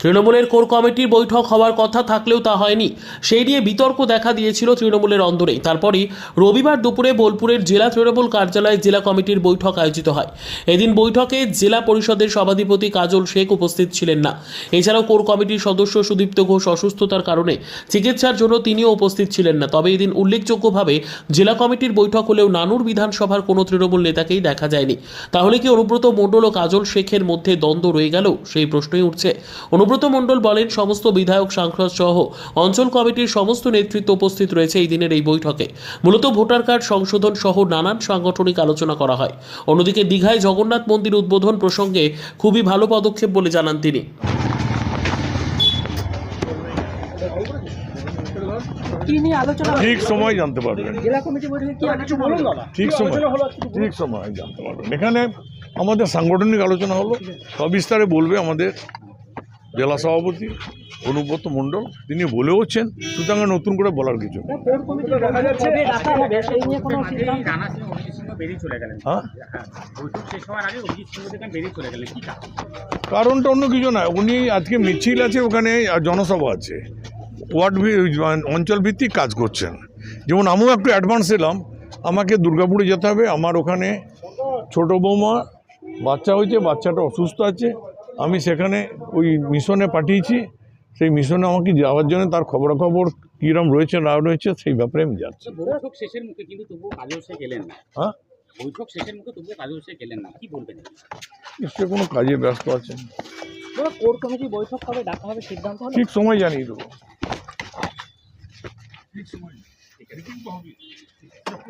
তৃণমূলের কোর কমিটির বৈঠক হওয়ার কথা থাকলেও তা হয়নি। সেই নিয়ে বিতর্ক দেখা দিয়েছিল তৃণমূলের অন্দরেই তারপরেই রবিবার দুপুরে বোলপুরের জেলা তৃণমূল কার্যালয়ে জেলা কমিটির বৈঠক আয়োজিত হয়। এদিন বৈঠকে জেলা পরিষদের সভাধিপতি কাজল শেখ উপস্থিত ছিলেন না। এছাড়াও কোর কমিটির সদস্য সুদীপ্ত ঘোষ অসুস্থতার কারণে চিকিৎসার জন্য তিনিও উপস্থিত ছিলেন না। তবে এদিন উল্লেখযোগ্যভাবে জেলা কমিটির বৈঠক হলেও নানুর বিধানসভার কোনো তৃণমূল নেতাকেই দেখা যায়নি। তাহলে কি অনুব্রত মণ্ডল ও কাজল শেখের মধ্যে দ্বন্দ্ব রয়ে গেল? সেই প্রশ্নই উঠছে। অনুব্রত মণ্ডল বলেন সমস্ত বিধায়ক সাংসদ সহ অঞ্চল কমিটির সমস্ত নেতৃত্ব উপস্থিত রয়েছে এই দিনের এই বৈঠকে। মূলত ভোটার কার্ড সংশোধন সহ নানান সাংগঠনিক আলোচনা করা হয়। অন্যদিকে দীঘায় জগন্নাথ মন্দির উদ্বোধন প্রসঙ্গে খুবই ভালো পদক্ষেপ বলে জানান তিনি। ঠিক সময় জানতে পারবেন। জেলা কমিটি বৈঠকে কি আলোচনা হলো? ঠিক সময় ঠিক সময় জানতে পারবেন। এখানে আমাদের সাংগঠনিক আলোচনা হলো। সবিস্তারে বলবে আমাদের জেলা সভাপতি অনুব্রত মণ্ডল, তিনি বলেওছেন সুতরাং নতুন করে বলার কিছু হ্যাঁ? কারণটা অন্য কিছু না, উনি আজকে মিছিল আছে ওখানে জনসভা আছে। ওয়ার্ড অঞ্চল ভিত্তিক কাজ করছেন। যেমন আমিও একটু অ্যাডভান্স এলাম, আমাকে দুর্গাপুরে যেতে হবে, আমার ওখানে ছোট বৌমা, বাচ্চা হয়েছে, বাচ্চাটা অসুস্থ আছে আমি সেখানে ওই মিশনে পাঠিয়েছি। সেই মিশনে আমাকে যাওয়ার জন্য তার খবরাখবর কীরকম রয়েছে না রয়েছে সেই ব্যাপারে আমি যাচ্ছি বৈঠক শেষের মুখে কিন্তু তবুও কাজল সে গেলেন না। হ্যাঁ? বৈঠক শেষের মুখে তবুও কাজল সে গেলেন না কি বলবেন? নিশ্চয়ই কোনো কাজে ব্যস্ত আছেন। দাদা, কোর কমিটি বৈঠক কবে ডাকা হবে সিদ্ধান্ত ঠিক সময় জানিয়ে দেবো। ও,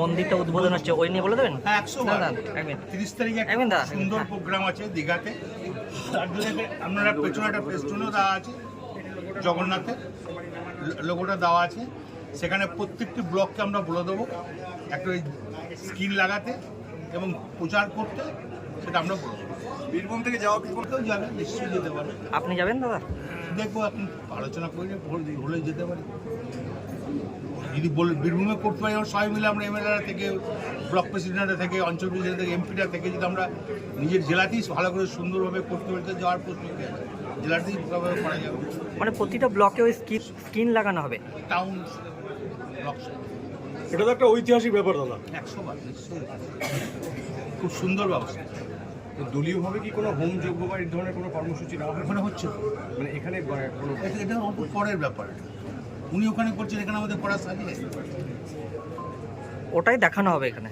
মন্দিরটা উদ্বোধন হচ্ছে। ওই নিয়ে বলে দেবেন? হ্যাঁ একশো তিরিশ তারিখে একটা একদিন দা, সুন্দর। প্রোগ্রাম আছে দীঘাতে। তার জন্য আপনারা পেছনে একটা ফেস্টুনও দেওয়া আছে জগন্নাথের। লোগোটা দেওয়া আছে। সেখানে প্রত্যেকটি ব্লককে আমরা বলে দেবো একটা ওই স্কিন লাগাতে এবং প্রচার করতে সেটা আমরা বলে দেবো। বীরভূম থেকে যাওয়া কি করতেও যাবে নিশ্চয়ই যেতে পারে। আপনি যাবেন দাদা? দেখব আপনি আলোচনা করে হলে যেতে পারি। যদি বল বীরভূমে করতে পারি আমরা সবাই মিলে আমরা এমএলএরা থেকে ব্লক প্রেসিডেন্টরা থেকে অঞ্চল প্রেসিডেন্ট থেকে এমপিরা থেকে যদি আমরা নিজের জেলাতেই ভালো করে সুন্দরভাবে করতে পারি যাওয়ার প্রশ্ন? জেলাতেই ভালোভাবে করা যাবে। মানে প্রতিটা ব্লকে ওই স্কিন লাগানো হবে? টাউন ব্লক এটা তো একটা ঐতিহাসিক ব্যাপার দাদা। একশো বার খুব সুন্দর ব্যবস্থা। দলীয়ভাবে কি কোনো হোম যোগ্য বা এই ধরনের কোনো কর্মসূচি নেওয়া হয়? ওখানে হচ্ছে। মানে এখানে কোনো এটা- এটা পরের ব্যাপার। উনি ওখানে করছেন এখানে আমাদের পড়া সাজিয়ে। ওটাই দেখানো হবে এখানে।